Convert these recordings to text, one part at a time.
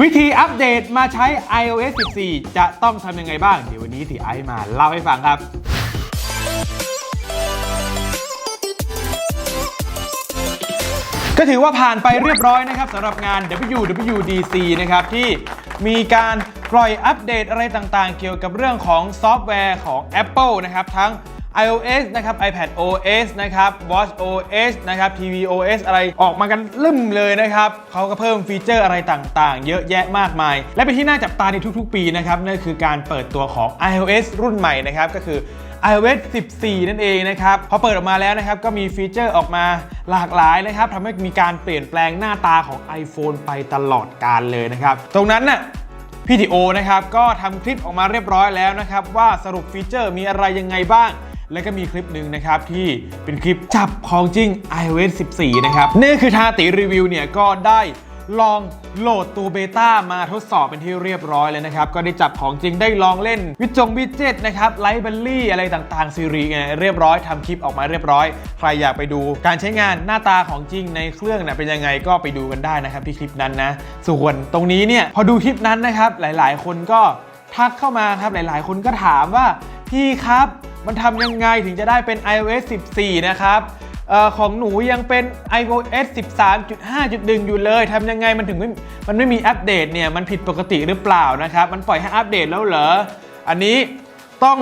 วิธีอัปเดตมาใช้ iOS 14 จะต้องทำยังไงบ้าง เดี๋ยววันนี้ที่ไอมาเล่าให้ฟังครับ ก็ถือว่าผ่านไปเรียบร้อยนะครับสำหรับงาน WWDC นะครับ ที่มีการปล่อยอัปเดตอะไรต่างๆ เกี่ยวกับเรื่องของซอฟต์แวร์ของ Apple นะครับ ทั้ง iOS นะครับ iPad OS นะครับ Watch OS นะครับ TV OS อะไรออกมากันลืมเลยนะครับเขาก็เพิ่มฟีเจอร์อะไรต่างๆ เยอะแยะมากมาย และเป็นที่น่าจับตาในทุกๆ ปีนะครับนั่นคือการเปิดตัวของ iOS รุ่นใหม่นะครับก็คือ iOS 14 นั่นเองนะครับ พอเปิดออกมาแล้วนะครับ ก็มีฟีเจอร์ออกมาหลากหลายนะครับทำให้มีการเปลี่ยนแปลงหน้าตาของ iPhone ไปตลอดกาลเลยนะครับ ตรงนั้นน่ะพี่ทีโอนะครับ ก็ทำคลิปออกมาเรียบร้อยแล้วนะครับ ว่าสรุปฟีเจอร์มีอะไรยังไงบ้าง แล้วก็มีคลิปหนึ่งนะครับที่เป็นคลิปจับของจริง iOS 14 นะครับนี่คือทาติรีวิวเนี่ยก็ได้ลองโหลดตัวเบต้ามาทดสอบเป็นที่เรียบร้อยเลยนะครับ ก็ได้จับของจริงได้ลองเล่น วิจงวิดเจตนะครับไลฟ์เบลลี่อะไรต่างๆ ซีรีส์เรียบร้อยทำคลิปออกมาเรียบร้อย ใครอยากไปดูการใช้งานหน้าตาของจริงในเครื่องเนี่ยเป็นยังไงก็ไปดูกันได้นะครับที่คลิปนั้นนะ ส่วนตรงนี้เนี่ยพอดูคลิปนั้นนะครับหลายๆ คนก็ทักเข้ามาครับหลาย ๆ คนก็ถามว่าพี่ครับ มันทำยังไงถึงจะได้เป็น iOS 14 นะครับออของหนูยังเป็น iOS 13.5.1 อยู่เลย ทำยังไงมันถึงไม่มันไม่มีอัปเดตเนี่ย มันผิดปกติหรือเปล่านะครับ มันปล่อยให้อัปเดตแล้วเหรอ อันนี้ต้อง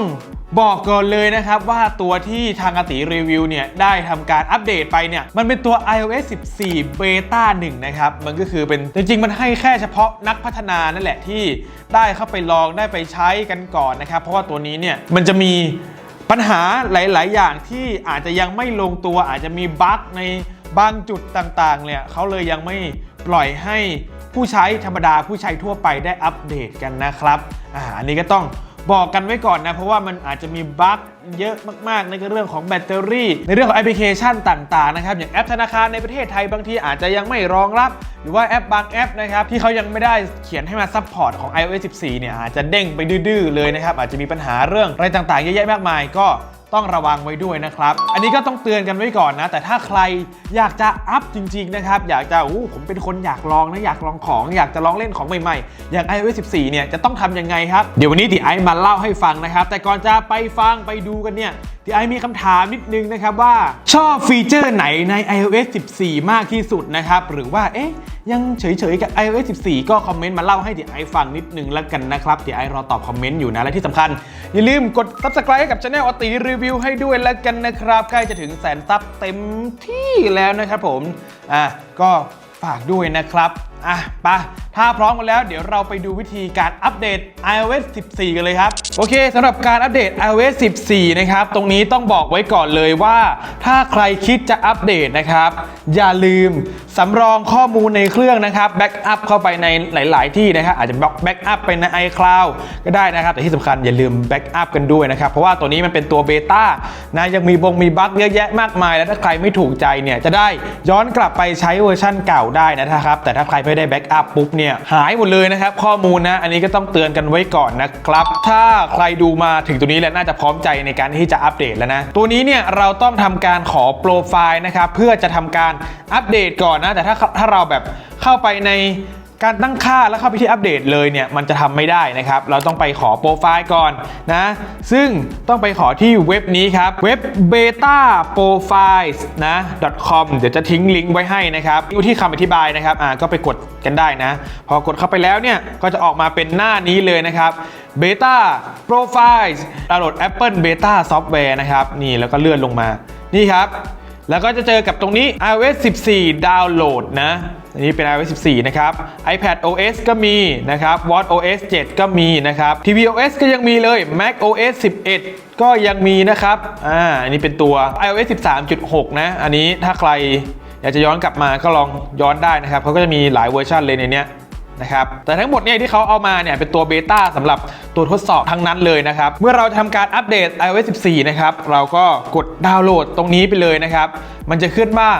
บอกก่อนเลยนะครับว่าตัวที่ทางอติรีวิวเนี่ย ได้ทำการอัปเดตไปเนี่ย มันเป็นตัว iOS 14 Beta 1 นะครับ มันก็คือเป็น จริง ๆ มันให้แค่เฉพาะนักพัฒนานั่นแหละที่ได้เข้าไปลองได้ไปใช้กันก่อนนะครับ เพราะว่าตัวนี้เนี่ย มันจะมี ปัญหาหลาย ๆ อย่างที่อาจจะยังไม่ลงตัวอาจจะมีบั๊กในบางจุดต่าง ๆ เนี่ยเขาเลยยังไม่ปล่อยให้ผู้ใช้ธรรมดาผู้ใช้ทั่วไปได้อัปเดตกันนะครับอ่าอันนี้ก็ต้องบอกกันไว้ก่อนนะ เพราะว่ามันอาจจะมีบั๊ก เยอะมากๆในเรื่องของแบตเตอรี่ ในเรื่องของแอปพลิเคชันต่างๆนะครับอย่างแอปธนาคารในประเทศไทยบางทีอาจจะยังไม่รองรับ หรือว่าแอปบางแอปนะครับที่เขายังไม่ได้เขียนให้มาซัพพอร์ตของ iOS 14 เนี่ยอาจจะเด้งไปดื้อๆเลยนะครับอาจจะมีปัญหาเรื่องอะไรต่างๆเยอะแยะมากมายก็ต้องระวังไว้ด้วยนะครับ อันนี้ก็ต้องเตือนกันไว้ก่อนนะ แต่ถ้าใครอยากจะอัพจริง ๆ นะครับ อยากจะ อู้ ผมเป็นคนอยากลองนะ อยากลองของ อยากจะลองเล่นของใหม่ๆ อย่าง iOS 14 เนี่ย จะต้องทำยังไงครับ เดี๋ยววันนี้ดิไอมาเล่าให้ฟังนะครับ แต่ก่อนจะไปฟังไปดูกันเนี่ยดิไอมีคำถามนิดนึงนะครับว่า ชอบฟีเจอร์ไหนใน iOS 14 มากที่สุดนะครับ หรือว่าเอ๊ะยังเฉยๆกับ iOS 14 ก็คอมเมนต์มาเล่าให้ดิไอฟังนิดนึงแล้วกันนะครับดิไอรอตอบคอมเมนต์อยู่นะ และที่สำคัญ อย่าลืมกด subscribe ให้กับช anel อติรีวิวให้ด้วยแล้วกันนะครับ ใกล้จะถึงแสนซับเต็มที่แล้วนะครับผมอะก็ฝากด้วยนะครับอะไปถ้าพร้อมกันแล้วเดี๋ยวเราไปดูวิธีการอัปเดต iOS 14 กันเลยครับ โอเคสำหรับการอัปเดต iOS 14 นะครับ ตรงนี้ต้องบอกไว้ก่อนเลยว่า ถ้าใครคิดจะอัปเดตนะครับ อย่าลืมสำรองข้อมูลในเครื่องนะครับแบ็กอัพเข้าไปในหลาย ๆ ที่นะครับ อาจจะแบ็กอัพไปใน iCloud ก็ได้นะครับ แต่ที่สำคัญอย่าลืมแบ็กอัพกันด้วยนะครับ เพราะว่าตัวนี้มันเป็นตัวเบต้านะยังมีบงมีบั๊กเยอะแยะมากมาย แล้วถ้าใครไม่ถูกใจเนี่ยจะได้ย้อนกลับไปใช้เวอร์ชั่นเก่าได้นะครับแต่ถ้าใครไม่ได้แบ็กอัพปุ๊บเนี่ยหายหมดเลยนะครับข้อมูลนะอันนี้ก็ต้องเตือนกันไว้ก่อนนะครับ ถ้าใครดูมาถึงตัวนี้แล้วน่าจะพร้อมใจในการที่จะอัปเดตแล้วนะ ตัวนี้เนี่ยเราต้องทำการขอโปรไฟล์นะครับเพื่อจะทำการอัปเดตก่อนนะแต่ถ้าถ้าเราแบบเข้าไปใน การตั้งค่าแล้วเข้าไปที่อัปเดตเลยเนี่ยมันจะทำไม่ได้นะครับ เราต้องไปขอโปรไฟล์ก่อนนะ ซึ่งต้องไปขอที่เว็บนี้ครับ เว็บ beta profiles นะ .com เดี๋ยวจะทิ้งลิงก์ไว้ให้นะครับอยู่ที่คำอธิบายนะครับอ่าก็ไปกดกันได้นะ พอกดเข้าไปแล้วเนี่ยก็จะออกมาเป็นหน้านี้เลยนะครับ beta profiles ดาวน์โหลด Apple beta software นะครับ นี่แล้วก็เลื่อนลงมา นี่ครับ แล้วก็จะเจอกับตรงนี้ iOS 14 ดาวน์โหลดนะ อันนี้เป็น iOS 14 นะครับ iPad OS ก็มีนะครับ Watch OS 7 ก็มีนะครับ tvOS ก็ยังมีเลย Mac OS 11 ก็ยังมีนะครับ อ่า อันนี้เป็นตัว iOS 13.6 นะ อันนี้ถ้าใครอยากจะย้อนกลับมาก็ลองย้อนได้นะครับเขาก็จะมีหลายเวอร์ชันเลยในเนี้ยนะครับแต่ทั้งหมดเนี่ยที่เขาเอามาเนี่ยเป็นตัวเบต้าสำหรับตัวทดสอบทั้งนั้นเลยนะครับ เมื่อเราทำการอัปเดต iOS 14 นะครับ เราก็กดดาวน์โหลดตรงนี้ไปเลยนะครับ มันจะขึ้นว่า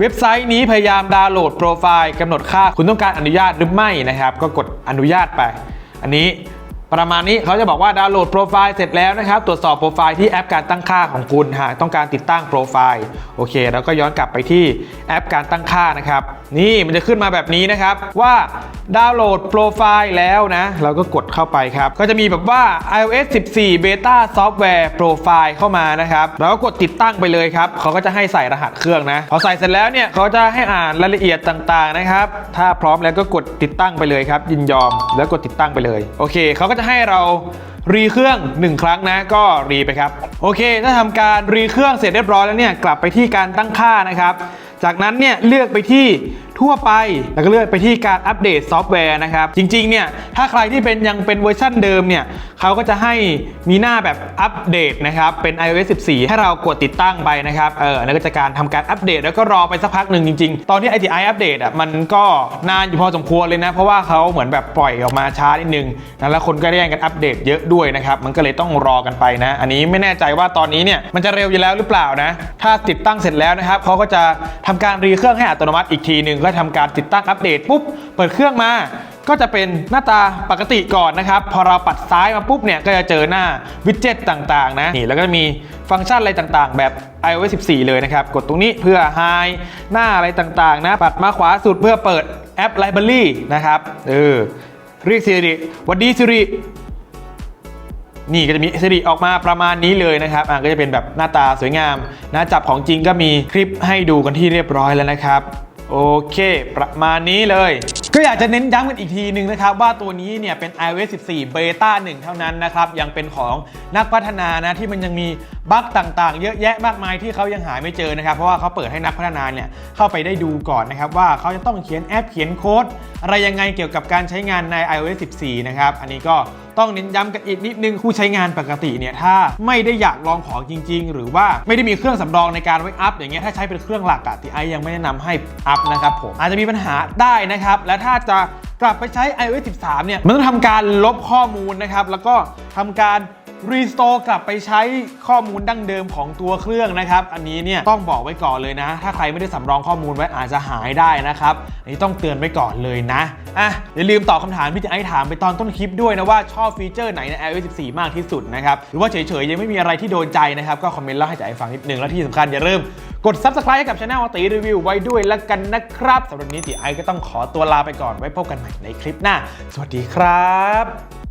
เว็บไซต์นี้พยายามดาวน์โหลดโปรไฟล์กำหนดค่าคุณต้องการอนุญาตหรือไม่นะครับ ก็กดอนุญาตไป อันนี้ ประมาณนี้เขาจะบอกว่าดาวน์โหลดโปรไฟล์เสร็จแล้วนะครับ ตรวจสอบโปรไฟล์ที่แอปการตั้งค่าของคุณหากต้องการติดตั้งโปรไฟล์โอเค แล้วก็ย้อนกลับไปที่แอปการตั้งค่านะครับ นี่มันจะขึ้นมาแบบนี้นะครับ ว่าดาวน์โหลดโปรไฟล์แล้วนะ เราก็กดเข้าไปครับ ก็จะมีแบบว่า iOS 14 Beta Software Profile เข้ามานะครับแล้วก็กดติดตั้งไปเลยครับเขาก็จะให้ใส่รหัสเครื่องนะพอใส่เสร็จแล้วเนี่ยเขาจะให้อ่านรายละเอียดต่างๆนะครับถ้าพร้อมแล้วก็กดติดตั้งไปเลยครับยินยอมแล้วกดติดตั้งไปเลยโอเคเขาก็จะให้เรารีเครื่อง 1 ครั้งนะก็รีไปครับ โอเค ถ้าทำการรีเครื่องเสร็จเรียบร้อยแล้วเนี่ยกลับไปที่การตั้งค่านะครับ จากนั้นเนี่ยเลือกไปที่ ทั่วไป แล้วก็เลื่อกไปที่การอัปเดตซอฟต์แวร์นะครับ จริงๆเนี่ยถ้าใครที่เป็นยังเป็นเวอร์ชันเดิมเนี่ยเขาก็จะให้มีหน้าแบบอัปเดตนะครับ เป็น iOS 14 ให้เรากดติดตั้งไปนะครับเออแล้วก็จะการทำการอัปเดต แล้วก็รอไปสักพักหนึ่งจริง ๆ ตอนที่ ITI อัปเดตอะมันก็นานอยู่พอสมควรเลยนะ เพราะว่าเขาเหมือนแบบปล่อยออกมาช้านิดนึงนะแล้วคนก็แย่งกันอัปเดตเยอะด้วยนะครับมันก็เลยต้องรอกันไปนะ อันนี้ไม่แน่ใจว่าตอนนี้เนี่ยมันจะเร็วอยู่แล้วหรือเปล่านะถ้าติดตั้งเสร็จแล้วนะครับเขาก็จะทำการรีเครื่องให้อัตโนมัติอีกทีหนึ่งก็ทำการติดตั้งอัปเดตปุ๊บเปิดเครื่องมาก็จะเป็นหน้าตาปกติก่อนนะครับ พอเราปัดซ้ายมาปุ๊บเนี่ย ก็จะเจอหน้าวิดเจ็ตต่างๆ นะ นี่แล้วก็มีฟังก์ชันอะไรต่างๆ แบบ iOS 14 เลยนะครับ กดตรงนี้เพื่อ Hide หน้าอะไรต่างๆ นะ ปัดมาขวาสุดเพื่อเปิดแอป Library นะครับ เออ เรียก Siri วัดดี Siri นี่ก็จะมีสิริออกมาประมาณนี้เลยนะครับ อ่าก็จะเป็นแบบหน้าตาสวยงามนะจับของจริงก็มีคลิปให้ดูกันที่เรียบร้อยแล้วนะครับ โอเค ประมาณนี้เลย ก็อยากจะเน้นย้ำกันอีกทีหนึ่งนะครับ ว่าตัวนี้เนี่ยเป็น iOS 14 Beta 1 เท่านั้นนะครับ ยังเป็นของนักพัฒนานะที่มันยังมีบั๊กต่างๆ เยอะแยะมากมายที่เขายังหาไม่เจอนะครับ เพราะว่าเขาเปิดให้นักพัฒนาเนี่ยเข้าไปได้ดูก่อนนะครับว่าเขาจะต้องเขียนแอปเขียนโค้ดอะไรยังไงเกี่ยวกับการใช้งานใน iOS 14 นะครับ อันนี้ก็ต้องเน้นย้ำกันอีกนิดนึงผู้ใช้งานปกติเนี่ยถ้าไม่ได้อยากลองของจริง ๆ หรือว่าไม่ได้มีเครื่องสำรองในการไว้อัพอย่างเงี้ยถ้าใช้เป็นเครื่องหลักอะที่ไอยังไม่แนะนำให้อัพนะครับผมอาจจะมีปัญหาได้นะครับและถ้า้าจะกลับไปใช้ iOS 13 เนี่ย มันต้องทำการลบข้อมูลนะครับ แล้วก็ทำการ รีสโตร์กลับไปใช้ข้อมูลดั้งเดิมของตัวเครื่องนะครับ อันนี้เนี่ยต้องบอกไว้ก่อนเลยนะ ถ้าใครไม่ได้สำรองข้อมูลไว้อาจจะหายได้นะครับ อันนี้ต้องเตือนไว้ก่อนเลยนะ อะ อย่าลืมตอบคำถามที่จะไอ้ถามไปตอนต้นคลิปด้วยนะว่าชอบฟีเจอร์ไหนใน iOS 14 มากที่สุดนะครับ หรือว่าเฉยๆ ยังไม่มีอะไรที่โดนใจนะครับ ก็คอมเมนต์เล่าให้จ่ายฟังนิดนึง และที่สำคัญอย่าลืมกด subscribe ให้กับช anel ตีรีวิวไว้ด้วยแล้วกันนะครับสำหรับนี้ตีไอก็ต้องขอตัวลาไปก่อนไว้พบกันใหม่ในคลิปหน้า สวัสดีครับ